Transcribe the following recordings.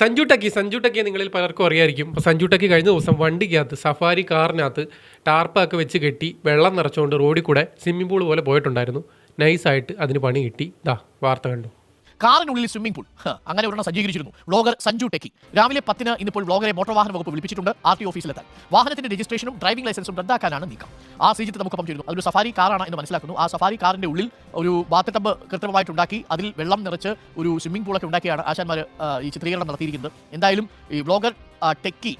സഞ്ജു ടക്കി സഞ്ജു ടക്കിയെ നിങ്ങളിൽ പലർക്കും അറിയായിരിക്കും. അപ്പോൾ സഞ്ജു ടക്കി കഴിഞ്ഞ ദിവസം വണ്ടിക്കകത്ത് സഫാരി കാറിനകത്ത് ടാർപ്പൊക്കെ വെച്ച് കെട്ടി വെള്ളം നിറച്ചുകൊണ്ട് റോഡിൽ കൂടെ സ്വിമ്മിംഗ് പൂൾ പോലെ പോയിട്ടുണ്ടായിരുന്നു. നൈസായിട്ട് അതിന് പണി കിട്ടി. ദാ വാർത്ത കണ്ടു. കാറിനുള്ളിൽ സ്വിമ്മിംഗ് പൂൾ അങ്ങനെ ഒരെണ്ണം സജ്ജീകരിച്ചിരുന്നു. Vlogger Sanju techie. രാവിലെ പത്തിന് ഇന്നിപ്പോൾ വ്ളോഗറെ മോട്ടോർ വാഹന വകുപ്പ് വിളിപ്പിച്ചിട്ടുണ്ട്. R T ഓഫീസിലെത്താൻ. വാഹനത്തിന്റെ രജിസ്ട്രേഷനും ഡ്രൈവിംഗ് ലൈസൻസും റദ്ദാക്കാനാണ് നീക്കം. ആ ശ്രീജിത്ത് നമുക്കൊപ്പം ചേരുന്നു അതൊരു സഫാരി കാറാണ് എന്ന് മനസ്സിലാക്കുന്നു. ആ സഫാരി കാറിന്റെ ഉള്ളിൽ ഒരു ബാത്ത് ടബ് കൃത്രിമമായിട്ട് ഉണ്ടാക്കി അതിൽ വെള്ളം നിറച്ച് ഒരു സ്വിമ്മിംഗ് പൂളൊക്കെ ഉണ്ടാക്കിയാണ് ആശാന്മാർ ഈ ചിത്രീകരണം നടത്തിയിരിക്കുന്നത്. എന്തായാലും ഈ വ്ളോഗർ ടെക്കി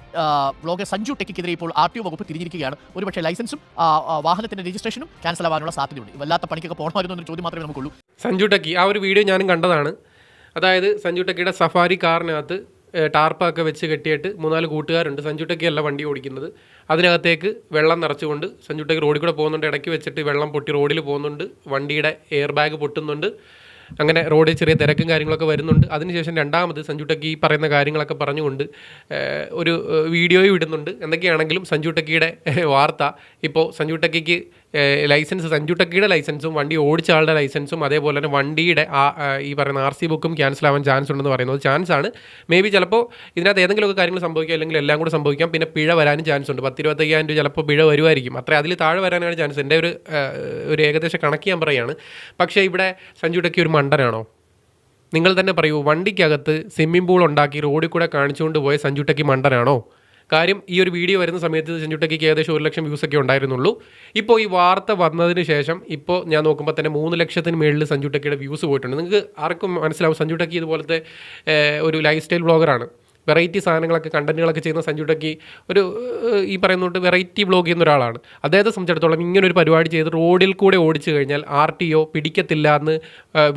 വ്ളോഗർ സഞ്ജു ടെക്കിക്കെതിരെ ഇപ്പോൾ ആർ ടി ഒ വകുപ്പ് തിരിഞ്ഞിരിക്കുകയാണ്. ഒരുപക്ഷെ ലൈസൻസും വാഹനത്തിന്റെ രജിസ്ട്രേഷനും ക്യാൻസൽ ആവാനുള്ള സാധ്യതയുണ്ട്. വല്ലാത്ത പണിക്കൊക്കെ പോകണമായിരുന്നു എന്നൊരു ചോദ്യം മാത്രമേ നമുക്കുള്ളൂ. സഞ്ജു ടക്കി. ആ ഒരു വീഡിയോ ഞാനും കണ്ടതാണ്. അതായത് സഞ്ജു ടക്കിയുടെ സഫാരി കാറിനകത്ത് ടാർപ്പൊക്കെ വെച്ച് കെട്ടിയിട്ട് മൂന്നാൽ കൂട്ടുകാരുണ്ട്. സഞ്ജു ടക്കിയല്ല വണ്ടി ഓടിക്കുന്നത്. അതിനകത്തേക്ക് വെള്ളം നിറച്ചുകൊണ്ട് സഞ്ജു ടക്കി റോഡിൽ കൂടെ പോകുന്നുണ്ട്. ഇടയ്ക്ക് വെച്ചിട്ട് വെള്ളം പൊട്ടി റോഡിൽ പോകുന്നുണ്ട്. വണ്ടിയുടെ എയർ ബാഗ് പൊട്ടുന്നുണ്ട്. അങ്ങനെ റോഡിൽ ചെറിയ തിരക്കും കാര്യങ്ങളൊക്കെ വരുന്നുണ്ട്. അതിനുശേഷം രണ്ടാമത് സഞ്ജു ടക്കി ഈ പറയുന്ന കാര്യങ്ങളൊക്കെ പറഞ്ഞുകൊണ്ട് ഒരു വീഡിയോയും ഇടുന്നുണ്ട്. എന്തൊക്കെയാണെങ്കിലും സഞ്ജു ടക്കിയുടെ വാർത്ത. ഇപ്പോൾ സഞ്ജു ടക്കിക്ക് ലൈസൻസ് സഞ്ജു ലൈസൻസും വണ്ടി ഓടിച്ച ആളുടെ ലൈസൻസും അതേപോലെ തന്നെ വണ്ടിയുടെ ഈ പറയുന്ന ആർ സി ബുക്കും ക്യാൻസൽ ആവാൻ ചാൻസ് ഉണ്ടെന്ന് പറയുന്നത് ചാൻസ് ആണ്. മേ ബി ചിലപ്പോൾ ഇതിനകത്ത് ഏതെങ്കിലുമൊക്കെ കാര്യങ്ങൾ സംഭവിക്കുക അല്ലെങ്കിൽ എല്ലാം കൂടെ സംഭവിക്കാം. പിന്നെ പിഴ വരാനും ചാൻസ് ഉണ്ട്. പത്ത് ഇരുപത്തയ്യായിരം രൂപ ചിലപ്പോൾ പിഴ വരുമായിരിക്കും. അത്ര അതിൽ താഴെ വരാനാണ് ചാൻസ് എന്റെ ഒരു ഒരു ഏകദേശം കണക്ക് ഞാൻ പറയുകയാണ് പക്ഷേ ഇവിടെ സഞ്ജു ഒരു മണ്ടനാണോ? നിങ്ങൾ തന്നെ പറയൂ വണ്ടിക്കകത്ത് സ്വിമ്മിംഗ് പൂൾ ഉണ്ടാക്കി റോഡിൽ കൂടെ കാണിച്ചുകൊണ്ട് പോയ സഞ്ജു മണ്ടനാണോ? കാര്യം ഈ ഒരു വീഡിയോ വരുന്ന സമയത്ത് ചെഞ്ചുട്ടയ്ക്ക് ഏകദേശം ഒരു ലക്ഷം വ്യൂസൊക്കെ ഉണ്ടായിരുന്നുള്ളൂ. ഇപ്പോൾ ഈ വാർത്ത വന്നതിന് ശേഷം ഇപ്പോൾ ഞാൻ നോക്കുമ്പോൾ തന്നെ മൂന്ന് ലക്ഷത്തിന് മേളിൽ സഞ്ജുട്ടക്കിയുടെ വ്യൂസ് പോയിട്ടുണ്ട്. നിങ്ങൾക്ക് ആർക്കും മനസ്സിലാവും സഞ്ജുട്ടക്കി ഇതുപോലത്തെ ഒരു ലൈഫ് സ്റ്റൈൽ ബ്ലോഗറാണ് വെറൈറ്റി സാധനങ്ങളൊക്കെ കണ്ടന്റുകളൊക്കെ ചെയ്യുന്ന സഞ്ജുട്ടക്കി ഒരു ഈ പറയുന്നോട്ട് വെറൈറ്റി ബ്ലോഗ് ചെയ്യുന്ന ഒരാളാണ്. അദ്ദേഹത്തെ സംബന്ധിച്ചിടത്തോളം ഇങ്ങനെ ഒരു പരിപാടി ചെയ്ത് റോഡിൽ കൂടെ ഓടിച്ചു കഴിഞ്ഞാൽ ആർ ടി ഒ പിടിക്കത്തില്ല എന്ന്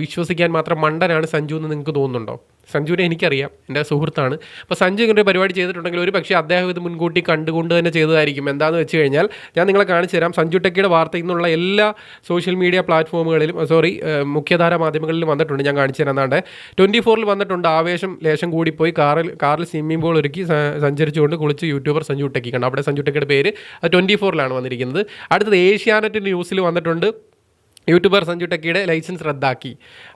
വിശ്വസിക്കാൻ മാത്രം മണ്ടനാണ് സഞ്ജു എന്ന് നിങ്ങൾക്ക് തോന്നുന്നുണ്ടോ? സഞ്ജുവിനെ എനിക്കറിയാം എന്റെ സുഹൃത്താണ്. അപ്പോൾ സഞ്ജു ഇങ്ങനെ ഒരു പരിപാടി ചെയ്തിട്ടുണ്ടെങ്കിൽ ഒരു പക്ഷേ അദ്ദേഹം ഇത് മുൻകൂട്ടി കണ്ടുകൊണ്ട് തന്നെ ചെയ്തതായിരിക്കും. എന്താണെന്ന് വെച്ച് കഴിഞ്ഞാൽ ഞാൻ നിങ്ങളെ കാണിച്ചു തരാം. സഞ്ജു ടെക്കിയുടെ വാർത്ത ഇന്നുള്ള എല്ലാ സോഷ്യൽ മീഡിയ പ്ലാറ്റ്ഫോമുകളിലും സോറി മുഖ്യധാര മാധ്യമങ്ങളിലും വന്നിട്ടുണ്ട് ഞാൻ കാണിച്ചു തരാം എന്നാണ്ട് ട്വന്റി ഫോറിൽ വന്നിട്ടുണ്ട് ആവേശം ലേശം കൂടിപ്പോയി. കാറിൽ കാറിൽ സ്വിമ്മിംഗ് പൂൾ ഒരുക്കി സഞ്ചരിച്ചുകൊണ്ട് കുളിച്ച് യൂട്യൂബർ സഞ്ജു ടെക്കി കണ്ടു അവിടെ സഞ്ജു ടെക്കിയുടെ പേര് ട്വന്റി ഫോറിലാണ് വന്നിരിക്കുന്നത്. അടുത്തത് ഏഷ്യാനെറ്റ് ന്യൂസിൽ വന്നിട്ടുണ്ട്. യൂട്യൂബർ സഞ്ജു ടെക്കിയുടെ ലൈസൻസ് റദ്ദാക്കി.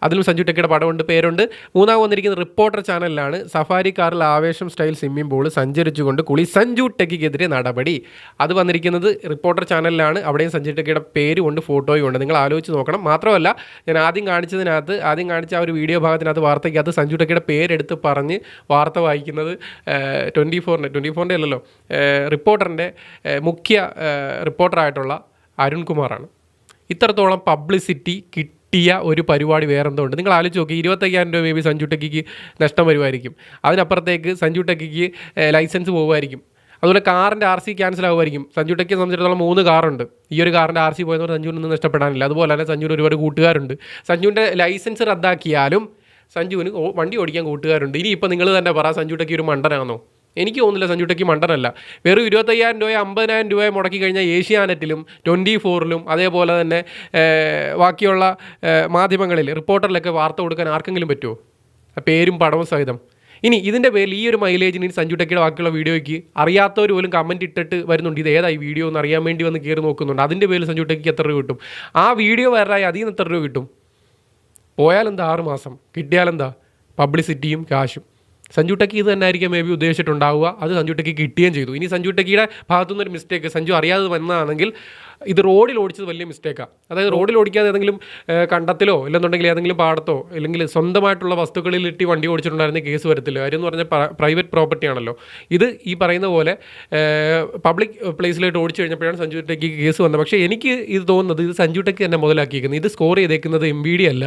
അതിലും സഞ്ജു ടെക്കിയുടെ പടമുണ്ട് പേരുണ്ട്. മൂന്നാം വന്നിരിക്കുന്ന റിപ്പോർട്ടർ ചാനലിലാണ് സഫാരി കാറിൽ ആവേശം സ്റ്റൈൽ സ്വിമ്മിംഗ് പൂൾ സഞ്ചരിച്ചുകൊണ്ട് കുളി സഞ്ജു ടെക്കിക്കെതിരെ നടപടി. അത് വന്നിരിക്കുന്നത് റിപ്പോർട്ടർ ചാനലിലാണ്. അവിടെയും സഞ്ജു ടെക്കിയുടെ പേരും ഉണ്ട് ഫോട്ടോയും ഉണ്ട്. നിങ്ങൾ ആലോചിച്ച് നോക്കണം. മാത്രമല്ല ഞാൻ ആദ്യം കാണിച്ചതിനകത്ത് ആദ്യം കാണിച്ച ആ ഒരു വീഡിയോ ഭാഗത്തിനകത്ത് വാർത്തയ്ക്കകത്ത് സഞ്ജു ടെക്കിയുടെ പേരെടുത്ത് പറഞ്ഞ് വാർത്ത വായിക്കുന്നത് ട്വന്റി ഫോറിന്റെ ട്വന്റി ഫോറിന്റെ അല്ലല്ലോ റിപ്പോർട്ടറിന്റെ മുഖ്യ റിപ്പോർട്ടറായിട്ടുള്ള അരുൺകുമാറാണ്. ഇത്രത്തോളം പബ്ലിസിറ്റി കിട്ടിയ ഒരു പരിപാടി വേറെന്തോ ഉണ്ട് നിങ്ങൾ ആലോചിച്ച് നോക്കി ഇരുപത്തയ്യായിരം രൂപ മേ ബി സഞ്ജു ടെക്കിക്ക് നഷ്ടം വരുമായിരിക്കും. അതിനപ്പുറത്തേക്ക് സഞ്ജു ടെക്കിക്ക് ലൈസൻസ് പോകുമായിരിക്കും. അതുപോലെ കാറിന്റെ ആർ സി ക്യാൻസൽ ആകുമായിരിക്കും സഞ്ജു ടെക്കിയെ സംബന്ധിച്ചിടത്തോളം മൂന്ന് കാറുണ്ട്. ഈ ഒരു കാറിന്റെ ആർ സി പോയെന്ന് സഞ്ജുവിന് ഒന്നും നഷ്ടപ്പെടാനില്ല. അതുപോലെ തന്നെ സഞ്ജുവിന് ഒരുപാട് കൂട്ടുകാരുണ്ട്. സഞ്ജുവിന്റെ ലൈസൻസ് റദ്ദാക്കിയാലും സഞ്ജുവിന് വണ്ടി ഓടിക്കാൻ കൂട്ടുകാരുണ്ട്. ഇനി ഇപ്പോൾ നിങ്ങൾ തന്നെ പറ സഞ്ജു ടെക്കി ഒരു മണ്ടനാണോ എനിക്ക് തോന്നുന്നില്ല സഞ്ജു ടെക്കി മണ്ടനല്ല. വെറും ഇരുപത്തയ്യായിരം രൂപയോ അമ്പതിനായിരം രൂപയോ മുടക്കി കഴിഞ്ഞാൽ ഏഷ്യാനെറ്റിലും ട്വന്റി ഫോറിലും അതേപോലെ തന്നെ ബാക്കിയുള്ള മാധ്യമങ്ങളിൽ റിപ്പോർട്ടറിലൊക്കെ വാർത്ത കൊടുക്കാൻ ആർക്കെങ്കിലും പറ്റുമോ പേരും പടവും സഹിതം. ഇനി ഇതിന്റെ പേരിൽ ഈ ഒരു മൈലേജിന് സഞ്ജു ടെക്കിയുടെ ബാക്കിയുള്ള വീഡിയോയ്ക്ക് അറിയാത്തവർ പോലും കമന്റ് ഇട്ടിട്ട് വരുന്നുണ്ട്. ഇത് ഏതായി? വീഡിയോ എന്ന് അറിയാൻ വേണ്ടി വന്ന് കയറി നോക്കുന്നുണ്ട്. അതിന്റെ പേരിൽ സഞ്ജു ടെക്കിക്ക് എത്ര രൂപ കിട്ടും? ആ വീഡിയോ വരായി അതിൽ നിന്ന് എത്ര രൂപ കിട്ടും? പോയാലെന്താ? ആറ് മാസം. കിട്ടിയാലെന്താ? പബ്ലിസിറ്റിയും കാശും. സഞ്ജു ടെക്കി ഇത് തന്നെ ആയിരിക്കും മേ ബി ഉദ്ദേശിച്ചിട്ടുണ്ടാവുക. അത് സഞ്ജു ടെക്കി കിട്ടുകയും ചെയ്തു. ഇനി സഞ്ജു ടെക്കിയുടെ ഭാഗത്തുനിന്ന് ഒരു മിസ്റ്റേക്ക് സഞ്ജു അറിയാതെ വന്നതാണെങ്കിൽ ഇത് റോഡിൽ ഓടിച്ചത് വലിയ മിസ്റ്റേക്കാണ് അതായത് റോഡിൽ ഓടിക്കാതെ ഏതെങ്കിലും കണ്ടത്തിലോ ഇല്ലെന്നുണ്ടെങ്കിൽ ഏതെങ്കിലും പാടത്തോ അല്ലെങ്കിൽ സ്വന്തമായിട്ടുള്ള വസ്തുക്കളിൽ ഇട്ടി വണ്ടി ഓടിച്ചിട്ടുണ്ടായിരുന്ന കേസ് വരത്തില്ല? കാര്യം എന്ന് പറഞ്ഞാൽ പ്രൈവറ്റ് പ്രോപ്പർട്ടി ആണല്ലോ. ഇത് ഈ പറയുന്ന പോലെ പബ്ലിക് പ്ലേസിലായിട്ട് ഓടിച്ചു കഴിഞ്ഞപ്പോഴാണ് സഞ്ജു ടെക്കിക്ക് കേസ് വന്നത്. പക്ഷേ എനിക്ക് ഇത് തോന്നുന്നത് ഇത് സഞ്ജു ടെക്കി തന്നെ മുതലാക്കിയിരിക്കുന്നത് ഇത് സ്കോർ ചെയ്തേക്കുന്നത് എം ബി ഡി അല്ല.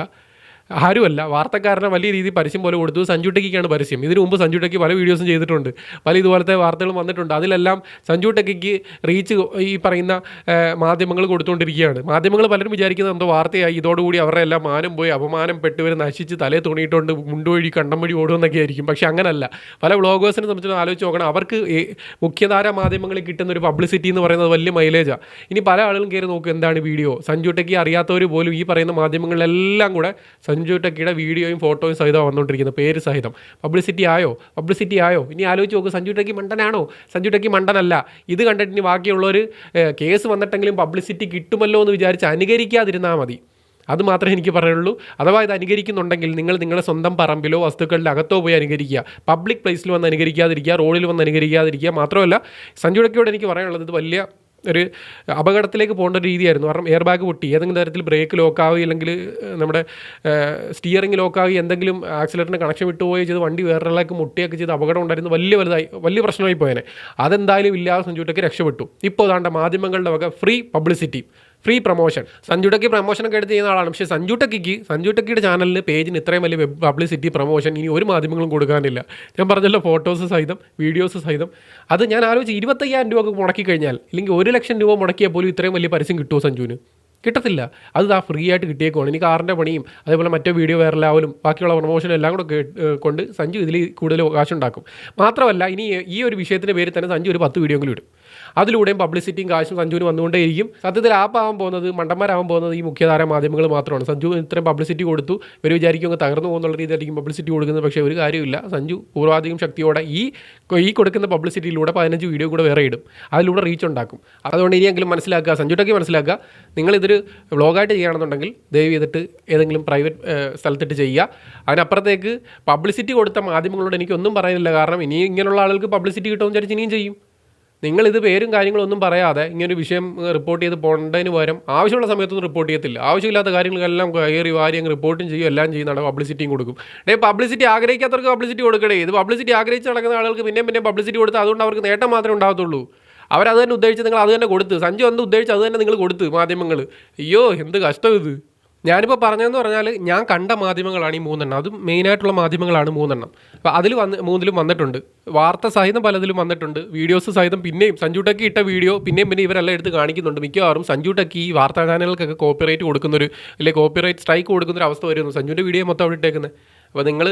ആരുമല്ല. വാർത്തക്കാരനെ വലിയ രീതിയിൽ പരസ്യം പോലെ കൊടുത്തു. സഞ്ജു ടെക്കിക്കാണ് പരസ്യം. ഇതിനു മുമ്പ് സഞ്ജു ടെക്കി പല വീഡിയോസും ചെയ്തിട്ടുണ്ട്. പല ഇതുപോലത്തെ വാർത്തകളും വന്നിട്ടുണ്ട്. അതിലെല്ലാം സഞ്ജു ടെക്കിക്ക് റീച്ച് ഈ പറയുന്ന മാധ്യമങ്ങൾ കൊടുത്തുകൊണ്ടിരിക്കുകയാണ് മാധ്യമങ്ങൾ പലരും വിചാരിക്കുന്നത് എന്തോ വാർത്തയായി. ഇതോടുകൂടി അവരുടെ എല്ലാം മാനം പോയി അപമാനം ഇവർ നശിച്ച് തലേ തുണിയിട്ടുണ്ട് മുണ്ടുവഴി കണ്ടം വഴി ഓടുമെന്നൊക്കെ ആയിരിക്കും. പക്ഷേ അങ്ങനല്ല. പല വ്ളോഗേഴ്സിനെ സംബന്ധിച്ച് ആലോചിച്ച് നോക്കണം. അവർക്ക് മുഖ്യധാര മാധ്യമങ്ങളിൽ കിട്ടുന്ന ഒരു പബ്ലിസിറ്റി എന്ന് പറയുന്നത് വലിയ മൈലേജാണ് ഇനി പല ആളുകളും കയറി നോക്കും. എന്താണ് വീഡിയോ? സഞ്ജു ടെക്കി അറിയാത്തവർ പോലും ഈ പറയുന്ന മാധ്യമങ്ങളിലെല്ലാം കൂടെ സഞ്ജു ടെക്കിയുടെ വീഡിയോയും ഫോട്ടോയും സഹിതം വന്നുകൊണ്ടിരിക്കുന്നത്. പേര് സഹിതം. പബ്ലിസിറ്റി ആയോ? പബ്ലിസിറ്റി ആയോ? ഇനി ആലോചിച്ച് നോക്ക്. സഞ്ജു മണ്ടനാണോ? സഞ്ജു മണ്ടനല്ല. ഇത് കണ്ടിട്ട് ഇനി ബാക്കിയുള്ളവർ കേസ് വന്നിട്ടെങ്കിലും പബ്ലിസിറ്റി കിട്ടുമല്ലോ എന്ന് വിചാരിച്ച് അനുകരിക്കാതിരുന്നാൽ മതി. അത് മാത്രമേ എനിക്ക് പറയുള്ളൂ. അഥവാ ഇത് അനുകരിക്കുന്നുണ്ടെങ്കിൽ നിങ്ങൾ നിങ്ങളുടെ സ്വന്തം പറമ്പിലോ വസ്തുക്കളുടെ അകത്തോ പോയി അനുകരിക്കുക. പബ്ലിക് പ്ലേസിൽ വന്ന് അനുകരിക്കാതിരിക്കുക റോഡിൽ വന്ന് അനുകരിക്കാതിരിക്കുക മാത്രമല്ല സഞ്ജുടക്കയോട് എനിക്ക് പറയാനുള്ളത് ഇത് വലിയ ഒരു അപകടത്തിലേക്ക് പോകേണ്ട രീതിയായിരുന്നു. കാരണം എയർ ബാഗ് പൊട്ടി ഏതെങ്കിലും തരത്തിൽ ബ്രേക്ക് ലോക്കാവുകയോ അല്ലെങ്കിൽ നമ്മുടെ സ്റ്റിയറിംഗ് ലോക്കാവുകയോ എന്തെങ്കിലും ആക്സിലേറ്ററിന് കണക്ഷൻ വിട്ടുപോയോ ചെയ്ത് വണ്ടി വേറൊരാളേക്ക് മുട്ടിയൊക്കെ ചെയ്ത് അപകടം ഉണ്ടായിരുന്നു. വലിയ വലുതായി വലിയ പ്രശ്നമായി പോയേനെ. അതെന്തായാലും ഇല്ലാതെ സഞ്ചുട്ടൊക്കെ രക്ഷപ്പെട്ടു. ഇപ്പോൾ അതാണ്ട് മാധ്യമങ്ങളുടെ വക ഫ്രീ പബ്ലിസിറ്റി. Free promotion. സഞ്ജുടക്കി പ്രൊമോഷനൊക്കെ എടുത്ത് ചെയ്യുന്ന ആളാണ്. പക്ഷേ സഞ്ജുടക്കിക്ക് സഞ്ജുടക്കിയുടെ ചാനലിന് പേജിന് ഇത്രയും വലിയ വെബ് പബ്ലിസിറ്റി പ്രൊമോഷൻ ഇനി ഒരു മാധ്യമങ്ങളും കൊടുക്കാനില്ല. ഞാൻ പറഞ്ഞല്ലോ ഫോട്ടോസ് സഹിതം വീഡിയോസ് സഹിതം. അത് ഞാൻ ആലോചിച്ച് ഇരുപത്തയ്യായിരം രൂപ മുടക്കി കഴിഞ്ഞാൽ ഇല്ലെങ്കിൽ ഒരു ലക്ഷം രൂപ മുടക്കിയാൽ പോലും ഇത്രയും വലിയ പരസ്യം കിട്ടുമോ സഞ്ജുവിന്? കിട്ടത്തില്ല. അത് ആ ഫ്രീ ആയിട്ട് കിട്ടിയേക്കുവാണ്. ഇനി കാറിന്റെ പണിയും അതേപോലെ മറ്റേ വീഡിയോ വൈറലാവലും ബാക്കിയുള്ള പ്രൊമോഷനും എല്ലാം കൂടെ കൊണ്ട് സഞ്ജു ഇതിൽ കൂടുതൽ കാശുണ്ടാക്കും. മാത്രമല്ല ഇനി ഈ ഒരു വിഷയത്തിന്റെ പേരിൽ തന്നെ സഞ്ജു ഒരു പത്ത് വീഡിയോ എങ്കിലും ഇടും. അതിലൂടെയും പബ്ലിസിറ്റിയും കാശും സഞ്ജുവിന് വന്നുകൊണ്ടേയിരിക്കും. സത്യത്തിൽ ആപ്പാവാൻ പോകുന്നത് മണ്ടന്മാരാവാൻ പോകുന്നത് ഈ മുഖ്യധാര മാധ്യമങ്ങൾ മാത്രമാണ്. സഞ്ജു ഇത്രയും പബ്ലിസിറ്റി കൊടുത്തു. ഇവർ വിചാരിക്കും അങ്ങ് തകർന്നു പോകുന്നുള്ള രീതിയിലായിരിക്കും പബ്ലിസിറ്റി കൊടുക്കുന്നത്. പക്ഷേ ഒരു കാര്യമില്ല സഞ്ജു പൂർവാധികം ശക്തിയോടെ ഈ ഈ കൊടുക്കുന്ന പബ്ലിസിറ്റിയിലൂടെ പതിനഞ്ച് വീഡിയോ കൂടെ വേറെ ഇടും. അതിലൂടെ റീച്ച് ഉണ്ടാക്കും. അതുകൊണ്ട് ഇനിയെങ്കിലും മനസ്സിലാക്കുക സഞ്ജുട്ടൊക്കെ മനസ്സിലാക്കുക. നിങ്ങളിതൊരു വ്ളോഗായിട്ട് ചെയ്യുകയാണെന്നുണ്ടെങ്കിൽ ദയവ് ചെയ്തിട്ട് ഏതെങ്കിലും പ്രൈവറ്റ് സ്ഥലത്തിട്ട് ചെയ്യുക. അതിനപ്പുറത്തേക്ക് പബ്ലിസിറ്റി കൊടുത്ത മാധ്യമങ്ങളോട് എനിക്കൊന്നും പറയാനില്ല. കാരണം ഇനി ഇങ്ങനെയുള്ള ആളുകൾക്ക് പബ്ലിസിറ്റി കിട്ടുമെന്ന് വിചാരിച്ച് ഇനിയും ചെയ്യും. നിങ്ങളിത് പേരും കാര്യങ്ങളൊന്നും പറയാതെ ഇങ്ങനൊരു വിഷയം റിപ്പോർട്ട് ചെയ്ത് പോകേണ്ടതിന് പകരം ആവശ്യമുള്ള സമയത്തൊന്നും റിപ്പോർട്ട് ചെയ്യത്തില്ല. ആവശ്യമില്ലാത്ത കാര്യങ്ങളെല്ലാം കയറി വാരി അങ്ങ് റിപ്പോർട്ടും ചെയ്യും എല്ലാം ചെയ്യുന്നതാണ് പബ്ലിസിറ്റിയും കൊടുക്കും. ഡേ പബ്ലിസിറ്റി ആഗ്രഹിക്കാത്തവർക്ക് പബ്ലിസിറ്റി കൊടുക്കണേ. ഇത് പബ്ലിസിറ്റി ആഗ്രഹിച്ച് നടക്കുന്ന ആളുകൾക്ക് പിന്നെയും പിന്നെ പബ്ലിസിറ്റി കൊടുത്ത് അതുകൊണ്ട് അവർക്ക് നേട്ടം മാത്രമേ ഉണ്ടാകത്തുള്ളൂ. അവരത് തന്നെ ഉദ്ദേശിച്ച് നിങ്ങൾ അത് തന്നെ കൊടുത്ത്. സഞ്ജു എന്ന് ഉദ്ദേശിച്ച് അത് തന്നെ നിങ്ങൾ കൊടുത്ത് മാധ്യമങ്ങൾ അയ്യോ എന്ത് കഷ്ടം ഇത്. ഞാനിപ്പോൾ പറഞ്ഞതെന്ന് പറഞ്ഞാൽ ഞാൻ കണ്ട മാധ്യമങ്ങളാണ് ഈ മൂന്നെണ്ണം. അതും മെയിനായിട്ടുള്ള മാധ്യമങ്ങളാണ് മൂന്നെണ്ണം. അപ്പോൾ അതിൽ വന്ന് മൂന്നിലും വന്നിട്ടുണ്ട്. വാർത്ത സഹിതം പലതിലും വന്നിട്ടുണ്ട്. വീഡിയോസ് സഹിതം പിന്നെയും സഞ്ജു ടെക്കി ഇട്ട വീഡിയോ പിന്നെയും പിന്നെ ഇവരെല്ലാം എടുത്ത് കാണിക്കുന്നുണ്ട്. മിക്കവാറും സഞ്ജു ടെക്കി ഈ വാർത്താ ചാനലുകൾക്കൊക്കെ കോപ്പിറൈറ്റ് കൊടുക്കുന്നൊരു അല്ലെങ്കിൽ കോപ്പിറൈറ്റ് സ്ട്രൈക്ക് കൊടുക്കുന്നൊരു അവസ്ഥ വരുന്നു. സഞ്ജുവിന്റെ വീഡിയോ മൊത്തം അവിടെ ഇട്ടേക്കുന്നത് അപ്പോൾ നിങ്ങൾ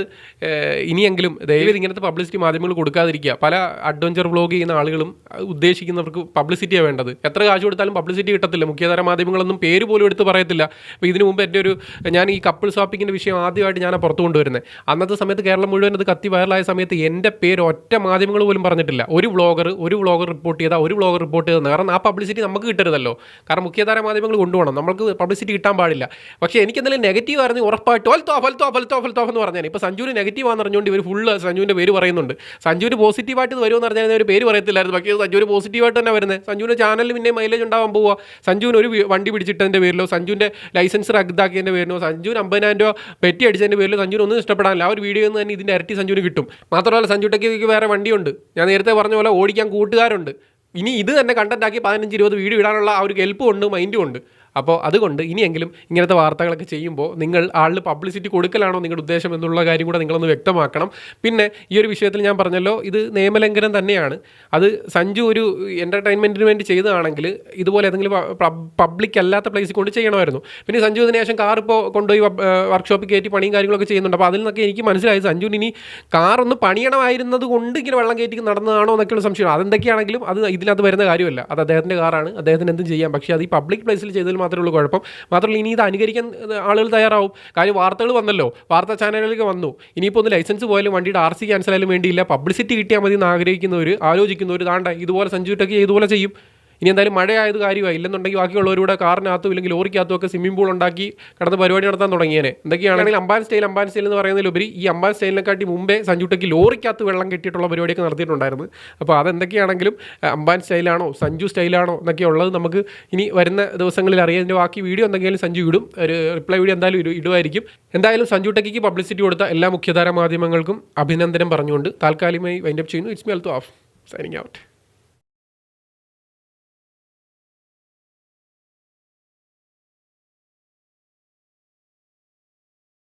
ഇനിയെങ്കിലും ദയവേത് ഇങ്ങനത്തെ പബ്ലിസിറ്റി മാധ്യമങ്ങൾ കൊടുക്കാതിരിക്കുക. പല അഡ്വഞ്ചർ വ്ളോഗ് ചെയ്യുന്ന ആളുകളും ഉദ്ദേശിക്കുന്നവർക്ക് പബ്ലിസിറ്റിയാണ് വേണ്ടത്. എത്ര കാശ് കൊടുത്താലും പബ്ലിസിറ്റി കിട്ടത്തില്ല. മുഖ്യധാര മാധ്യമങ്ങളൊന്നും പേര് പോലും എടുത്ത് പറയത്തില്ല. അപ്പോൾ ഇതിനു മുമ്പ് എന്റെ ഒരു ഞാൻ ഈ കപ്പിൾ ഷോപ്പിങ്ങിന്റെ വിഷയം ആദ്യമായിട്ട് ഞാൻ പുറത്തു കൊണ്ടുവരുന്നത് അന്നത്തെ സമയത്ത് കേരളം മുഴുവൻ അത് കത്തി വൈറലായ സമയത്ത് എന്റെ പേര് ഒറ്റ മാധ്യമങ്ങൾ പോലും പറഞ്ഞിട്ടില്ല. ഒരു വ്ളോഗർ ഒരു വ്ളോഗർ റിപ്പോർട്ട് ചെയ്താൽ ഒരു വ്ളോഗർ റിപ്പോർട്ട് ചെയ്തെന്ന് കാരണം ആ പബ്ലിസിറ്റി നമുക്ക് കിട്ടരുതല്ലോ. കാരണം മുഖ്യധാര മാധ്യമങ്ങൾ കൊണ്ടുപോകണം. നമുക്ക് പബ്ലിസിറ്റി കിട്ടാൻ പാടില്ല. പക്ഷേ എനിക്ക് എന്തെങ്കിലും നെഗറ്റീവ് ആയിരുന്നു ഉറപ്പായിട്ട് ഓൽത്തോ ഫൽത്തോ ഫൽത്തോ ഫൽത്തോ എന്ന് പറഞ്ഞാൽ ഇപ്പോൾ സഞ്ജുവിന് നെഗറ്റീവ് ആണെന്ന് അറിഞ്ഞുകൊണ്ട് ഇവർ ഫുള്ള് സഞ്ജുവിന്റെ പേര് പറയുന്നുണ്ട്. സഞ്ജുവിന് പോസിറ്റീവായിട്ട് വരുമെന്ന് പറഞ്ഞാൽ ഒരു പേര് പറയത്തില്ലായിരുന്നു. പക്ഷേ സഞ്ജുവിന് പോസിറ്റീവായിട്ട് തന്നെ വരുന്നത്. സഞ്ജുവിന്റെ ചാനലിൽ പിന്നെ മൈലേജ് ഉണ്ടാവാൻ പോവുക സഞ്ജുവിന് ഒരു വണ്ടി പിടിച്ചിട്ടതിന്റെ പേരിലോ സഞ്ജുവിന്റെ ലൈസൻസ് റദ്ദാക്കിയതിന്റെ പേരിലോ സഞ്ജുവിന് അമ്പതിനായിരം രൂപ പെറ്റി അടിച്ചതിന്റെ പേരിലോ സഞ്ജുവിന് ഒന്നും ഇഷ്ടപ്പെടാനില്ല. ആ ഒരു വീഡിയോ നിന്ന് തന്നെ ഇതിന്റെ ഇരട്ടി സഞ്ജുവിന് കിട്ടും. മാത്രമല്ല സഞ്ജു ടെക്കിക്ക് വേറെ വണ്ടിയുണ്ട്. ഞാൻ നേരത്തെ പറഞ്ഞ പോലെ ഓടിക്കാൻ കൂട്ടുകാരുണ്ട്. ഇനി ഇത് തന്നെ കണ്ടന്റാക്കി പതിനഞ്ച് ഇരുപത് വീഡിയോ ഇടാനുള്ള ആ ഒരു കെൽപ്പും ഉണ്ട് മൈൻഡും ഉണ്ട്. അപ്പോൾ അതുകൊണ്ട് ഇനിയെങ്കിലും ഇങ്ങനത്തെ വാർത്തകളൊക്കെ ചെയ്യുമ്പോൾ നിങ്ങൾ ആളിന് പബ്ലിസിറ്റി കൊടുക്കലാണോ നിങ്ങളുടെ ഉദ്ദേശം എന്നുള്ള കാര്യം കൂടെ നിങ്ങളൊന്ന് വ്യക്തമാക്കണം. പിന്നെ ഈ ഒരു വിഷയത്തിൽ ഞാൻ പറഞ്ഞല്ലോ ഇത് നിയമലംഘനം തന്നെയാണ്. അത് സഞ്ജു ഒരു എന്റർടൈൻമെന്റിന് വേണ്ടി ചെയ്തതാണെങ്കിൽ ഇതുപോലെ ഏതെങ്കിലും പബ്ലിക് അല്ലാത്ത പ്ലേസിൽ കൊണ്ട് ചെയ്യണമായിരുന്നു. പിന്നെ സഞ്ജു ഇതിന് കാർ ഇപ്പോൾ കൊണ്ടുപോയി വർക്ക്ഷോപ്പിൽ കയറ്റി പണിയും കാര്യങ്ങളൊക്കെ ചെയ്യുന്നുണ്ട്. അപ്പോൾ അതിൽ നിന്നൊക്കെ എനിക്ക് മനസ്സിലായത് സഞ്ജുവിന് ഇനി കാർ ഒന്ന് പണിയണമായിരുന്നത് കൊണ്ട് ഇങ്ങനെ വെള്ളം കയറ്റി നടന്നതാണോ എന്നൊക്കെയുള്ള സംശയമാണ്. അതെന്തൊക്കെയാണെങ്കിലും അത് ഇതിനകത്ത് വരുന്ന കാര്യമല്ല. അത് അദ്ദേഹത്തിന്റെ കാറാണ് അദ്ദേഹത്തിന് എന്തും ചെയ്യാം. പക്ഷേ അത് ഈ പബ്ലിക് പ്ലേസിൽ ചെയ്തതിൽ മാത്രമേ ഉള്ളൂ കുഴപ്പം. മാത്രമല്ല ഇനി ഇത് അനുകരിക്കാൻ ആളുകൾ തയ്യാറാവും. കാര്യം വാർത്തകൾ വന്നല്ലോ. വാർത്താ ചാനലുകളിലേക്ക് വന്നു. ഇനിയിപ്പോൾ ഒന്ന് ലൈസൻസ് പോയാലും വണ്ടിയുടെ ആർ സി ക്യാൻസൽ ആയാലും വേണ്ടിയില്ല. പബ്ലിസിറ്റി കിട്ടിയാൽ മതി എന്ന് ആഗ്രഹിക്കുന്നവർ ആലോചിക്കുന്നവർ താണ്ട ഇതുപോലെ സഞ്ജുട്ടൊക്കെ ഇതുപോലെ ചെയ്യും. ഇനി എന്തായാലും മഴയായത് കാര്യമായി. ഇല്ലെന്നുണ്ടെങ്കിൽ ബാക്കിയുള്ളവരുടെ കാറിനകത്തും ഇല്ലെങ്കിൽ ലോറിക്കകത്തും ഒക്കെ സ്വിമ്മിംഗ് പൂൾ ഉണ്ടാക്കി കിടന്ന് പരിപാടി നടത്താൻ തുടങ്ങിയേനെ. എന്തൊക്കെയാണെങ്കിൽ അമ്പാൻ സ്റ്റൈൽ അമ്പാൻ സ്റ്റൈൽ എന്ന് പറയുന്നതിലുപരി ഈ അമ്പാൻ സ്റ്റൈലിനെക്കാട്ടി മുമ്പേ സഞ്ജുട്ടയ്ക്ക് ലോറിക്കകത്ത് വെള്ളം കെട്ടിയിട്ടുള്ള പരിപാടിയൊക്കെ നടത്തിയിട്ടുണ്ടായിരുന്നു. അപ്പോൾ അതെന്തൊക്കെയാണെങ്കിലും അമ്പാൻ സ്റ്റൈലാണോ സഞ്ജു സ്റ്റൈലാണോ എന്നൊക്കെ ഉള്ളത് നമുക്ക് ഇനി വരുന്ന ദിവസങ്ങളിൽ അറിയാം. ബാക്കി വീഡിയോ എന്തെങ്കിലും സഞ്ജു ഇടും. ഒരു റിപ്ലൈ വീഡിയോ എന്തായാലും ഇടു- ഇടുമായിരിക്കും. എന്തായാലും സഞ്ജു ടെക്കിക്ക് പബ്ലിസിറ്റി കൊടുത്ത എല്ലാ മുഖ്യധാര മാധ്യമങ്ങൾക്കും അഭിനന്ദനം പറഞ്ഞുകൊണ്ട് താൽക്കാലികമായി വൈൻഡപ്പ് ചെയ്യുന്നു. ഇറ്റ്സ് മി അൽത്തോ ഓഫ് സൈനിങ് ഔട്ട്